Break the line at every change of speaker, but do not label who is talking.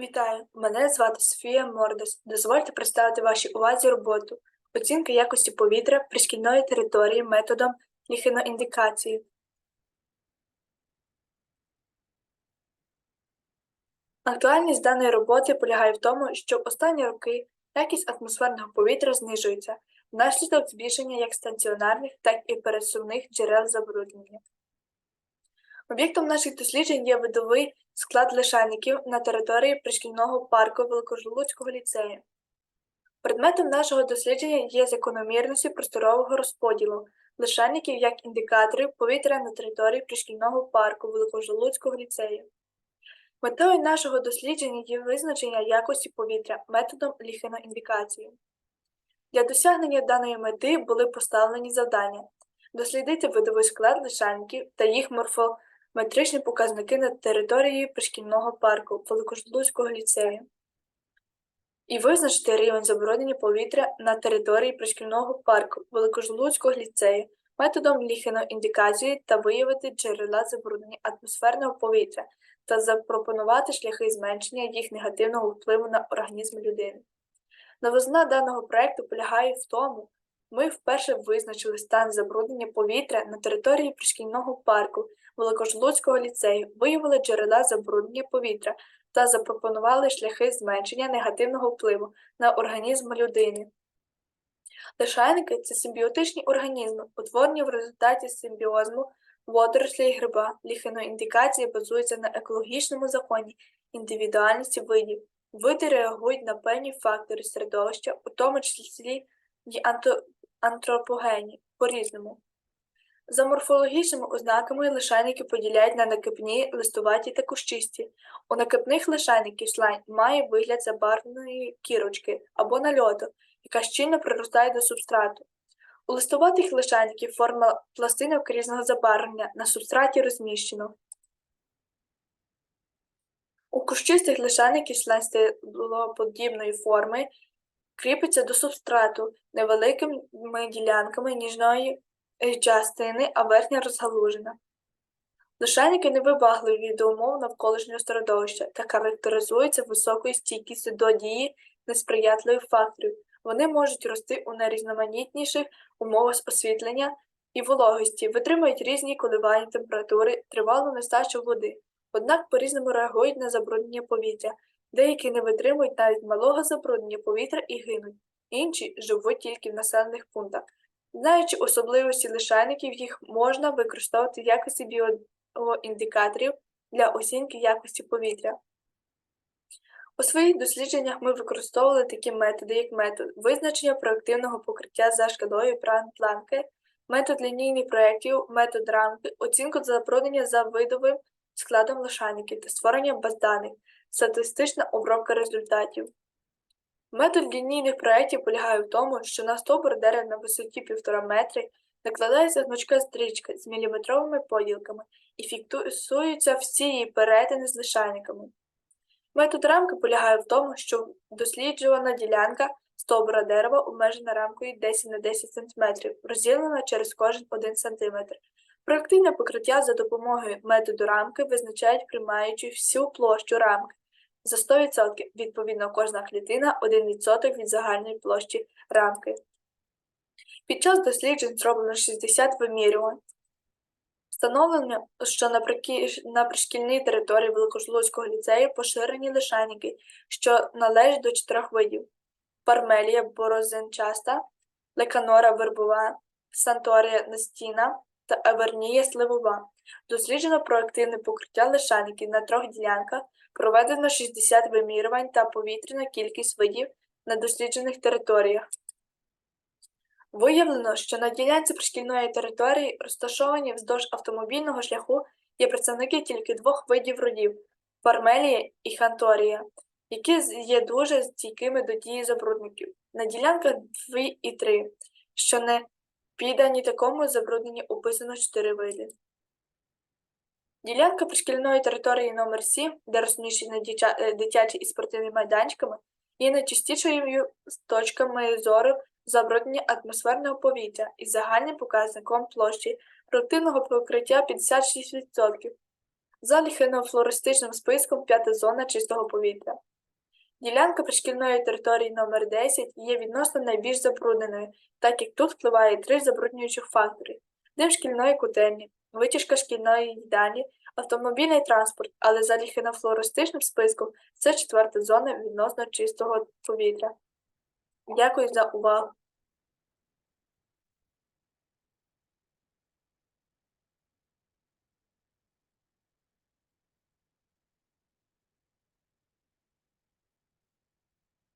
Вітаю, мене звати Софія Мордас. Дозвольте представити вашій увазі роботу оцінка якості повітря пришкільної території методом ліхеноіндикації. Актуальність даної роботи полягає в тому, що в останні роки якість атмосферного повітря знижується внаслідок збільшення як стаціонарних, так і пересувних джерел забруднення. Об'єктом наших досліджень є видовий склад лишайників на території пришкільного парку Великожлуцького ліцею. Предметом нашого дослідження є закономірності просторового розподілу лишайників як індикаторів повітря на території пришкільного парку Великожлуцького ліцею. Метою нашого дослідження є визначення якості повітря методом ліхеноіндикації. Для досягнення даної мети були поставлені завдання дослідити видовий склад лишайників та їх морфометричні показники на території пришкільного парку Великожлуцького ліцею і визначити рівень забруднення повітря на території пришкільного парку Великожлуцького ліцею методом ліхеноіндикації та виявити джерела забруднення атмосферного повітря та запропонувати шляхи зменшення їх негативного впливу на організм людини. Новизна даного проекту полягає в тому, ми вперше визначили стан забруднення повітря на території пришкільного парку Великожлуцького ліцею, виявили джерела забруднення повітря та запропонували шляхи зменшення негативного впливу на організм людини. Лишайники це симбіотичні організми, утворені в результаті симбіозму водорослі і гриба. Ліхеноіндикація базується на екологічному законі індивідуальності видів. Види реагують на певні фактори середовища, у тому числі й антропогенні, по-різному. За морфологічними ознаками лишайники поділяють на накипні, листуваті та кущисті. У накипних лишайників слайн має вигляд забарвленої кірочки або нальоту, яка щільно приростає до субстрату. У листуватих лишайників форма пластинок різного забарвлення на субстраті розміщено. У кущистих лишайників слайн стеблоподібної форми кріпиться до субстрату невеликими ділянками ніжної частини, а верхня розгалужена. Лишайники невибагливі до умов навколишнього середовища та характеризуються високою стійкістю до дії несприятливих факторів. Вони можуть рости у найрізноманітніших умовах освітлення і вологості, витримують різні коливання температури, тривалу нестачу води, однак по-різному реагують на забруднення повітря, деякі не витримують навіть малого забруднення повітря і гинуть, інші живуть тільки в населених пунктах. Знаючи особливості лишайників, їх можна використовувати в якості біоіндикаторів для оцінки якості повітря. У своїх дослідженнях ми використовували такі методи, як метод визначення проактивного покриття за шкалою планки, метод лінійних проєктів, метод рамки, оцінку забруднення за видовим складом лишайників та створення баз даних, статистична обробка результатів. Метод лінійних проєктів полягає в тому, що на стовбур дерева на висоті 1,5 метри накладається гнучка стрічка з міліметровими поділками і фіксуються всі її перетини з лишайниками. Метод рамки полягає в тому, що досліджувана ділянка стовбура дерева обмежена рамкою 10 на 10 см, розділена через кожен 1 см. Проактивне покриття за допомогою методу рамки визначають приймаючи всю площу рамки за 100%, відповідно, кожна клітина 1% від загальної площі рамки. Під час досліджень зроблено 60 вимірювань. Встановлено, що на пришкільній території Великожлуцького ліцею поширені лишайники, що належать до чотирьох видів: пармелія борозенчаста, леканора вербова, санторія настіна та авернія сливова. Досліджено проактивне покриття лишайників на трьох ділянках, проведено 60 вимірювань та повітряна кількість видів на досліджених територіях. Виявлено, що на ділянці пришкільної території, розташовані вздовж автомобільного шляху, є представники тільки двох видів родів пармелія і ханторія, які є дуже стійкими до дії забрудників. На ділянках 2 і 3, що не піддані такому забрудненню описано 4 види. Ділянка пришкільної території номер 7 де розміщені дитячі і спортивні майданчиками, є найчастішою точками зору забруднення атмосферного повітря із загальним показником площі реактивного покриття 56%. За ліхинофлористичним списком п'ята зона чистого повітря. Ділянка пришкільної території номер 10 є відносно найбільш забрудненою, так як тут впливає три забруднюючих фактори: дим шкільної кутельні, витяжка шкільної їдальні, автомобільний транспорт, але за ліхенофлористичним списком це четверта зона відносно чистого повітря. Дякую за увагу.